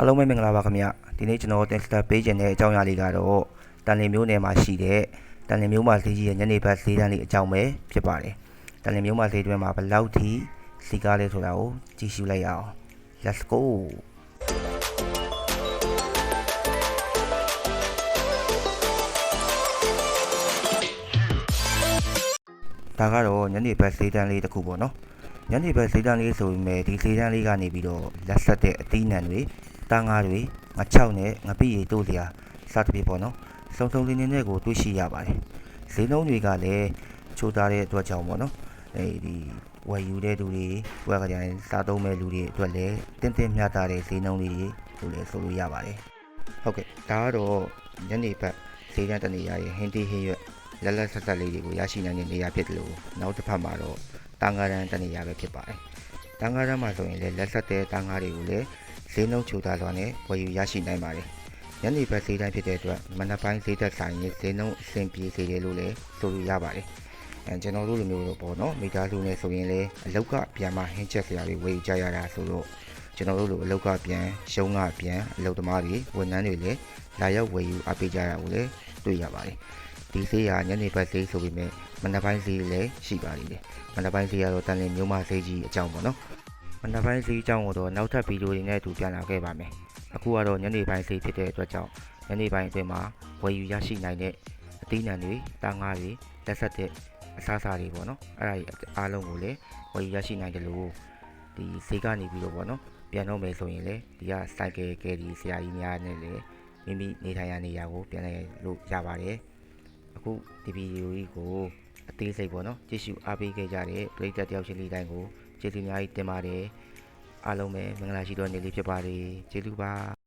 အားလုံးပဲမင်္ဂလာပါခင်ဗျဒီနေ့ကျွန်တော်တင်ဆက်ပေးခြင်းတဲ့အကြောင်းအရာလေးကတော့တန်လင်မျိုးနယ်မှာရှိတဲ့တန်လင်မျိုးမှာဈေးကြီးရဲ့ညနေဘက်ဈေးတန်းလေးအကြောင်းပဲဖြစ်ပါတယ်တန်လင်မျိုးမှာဈေးတွင်းမှာဘယ်လောက်ထိစီကားလဲဆိုတာကိုကြည့်ရှုလိုက်ရအောင် let's go ဒါကတော့ညနေဘက်ဈေးတန်းလေးတစ်ခုပေါ့နော်ညနေဘက်ဈေးတန်းလေးဆိုပေမဲ့ဒီဈေးတန်းလေးကနေပြီးတော့လက်ဆက်တဲ့အသီးနှံတွေ တန်းငါးတွေငါချောက်နဲ့ငပိရီတို့လျာစသဖြင့်ပေါ့နော်စုံစုံလင်းလင်းနဲ့ကိုတွေ့ရှိရပါတယ်ဈေးနှုန်းတွေကလည်းချိုးသားတဲ့အတွက်ကြောင့်ပေါ့နော်အဲဒီဝယ်ယူတဲ့လူတွေဝယ်ကြတဲ့စားသုံးမဲ့လူတွေအတွက်လည်းတင်းတင်းမြတ်တာတဲ့ဈေးနှုန်းတွေလို့လည်းဆိုလို့ရပါတယ်ဟုတ်ကဲ့ဒါကတော့ညနေဘက်ဈေးတန်းတစ်နေရာရဲ့ဟင်းတီဟင်းရွက်လက်လက်ဆက်ဆက်လေးတွေကိုရရှိနိုင်တဲ့နေရာဖြစ်တယ်လို့နောက်တစ်ဖက်မှာတော့တန်ဃာရန်တစ်နေရာပဲဖြစ်ပါတယ်တန်ဃာရန်မှာဆိုရင်လည်းလက်ဆက်တဲ့တန်ဃာတွေကိုလည်း ဈေးနှုန်းချိုးသားစွာနဲ့ဝယ်ယူရရှိနိုင်ပါတယ်ညနေဘက်ဈေးတန်းဖြစ်တဲ့အတွက်မနက်ပိုင်းဈေးသက်ဆိုင်ရင်ဈေးနှုန်းအဆင်ပြေစေတယ်လို့လည်းဆိုလို့ရပါတယ်အဲကျွန်တော်တို့လိုမျိုးတော့ပေါ့နော်မိသားစုနဲ့ဆိုရင်လည်းအလောက်ကပြန်မှဟင်းချက်စရာတွေဝယ်ယူကြရတာဆိုတော့ကျွန်တော်တို့လိုအလောက်ကပြန်ရှုံးကပြန်အလုပ်သမားတွေဝန်ထမ်းတွေလည်းလာရောက်ဝယ်ယူအပ်ပေးကြတာကိုလည်းတွေ့ရပါတယ်ဒီဈေးကညနေဘက်ဈေးဆိုပေမဲ့မနက်ပိုင်းဈေးလည်းရှိပါသေးတယ်မနက်ပိုင်းဈေးကတော့တန်လင်းမျိုးမဈေးကြီးအကြောင်းပေါ့နော် မနက်ပိုင်းဈေးအကြောင်းကိုတော့နောက်ထပ်ဗီဒီယိုတွေနဲ့အတူပြန်လာခဲ့ပါမယ်အခုကတော့ညနေပိုင်းဈေးဖြစ်တဲ့အတွက်ကြောင့်ညနေပိုင်းအတွင်းမှာဝယ်ယူရရှိနိုင်တဲ့အသီးနှံတွေတာငါးတွေလက်ဆက်တဲ့အစားအစာတွေပေါ့နော်အဲ့ဒါကြီးအားလုံးကိုလည်းဝယ်ယူရရှိနိုင်တယ်လို့ဒီဈေးကနေပြီးတော့ပေါ့နော်ပြန်တော့မယ်ဆိုရင်လေဒီကစိုက်ကယ်ကယ်ဒီဆရာကြီးများနဲ့လည်းမိမိနေထိုင်ရနေရာကိုပြန်လဲလို့ရပါတယ်အခုဒီဗီဒီယိုကြီးကိုအသေးစိတ်ပေါ့နော်ကြည့်ရှုအားပေးခဲ့ကြတဲ့ပရိသတ်တယောက်ချင်းလေးတိုင်းကို ကျေးဇူးအများကြီးတင်ပါတယ်အားလုံးပဲမင်္ဂလာရှိသောနေ့လေးဖြစ်ပါစေကျေးဇူးပါ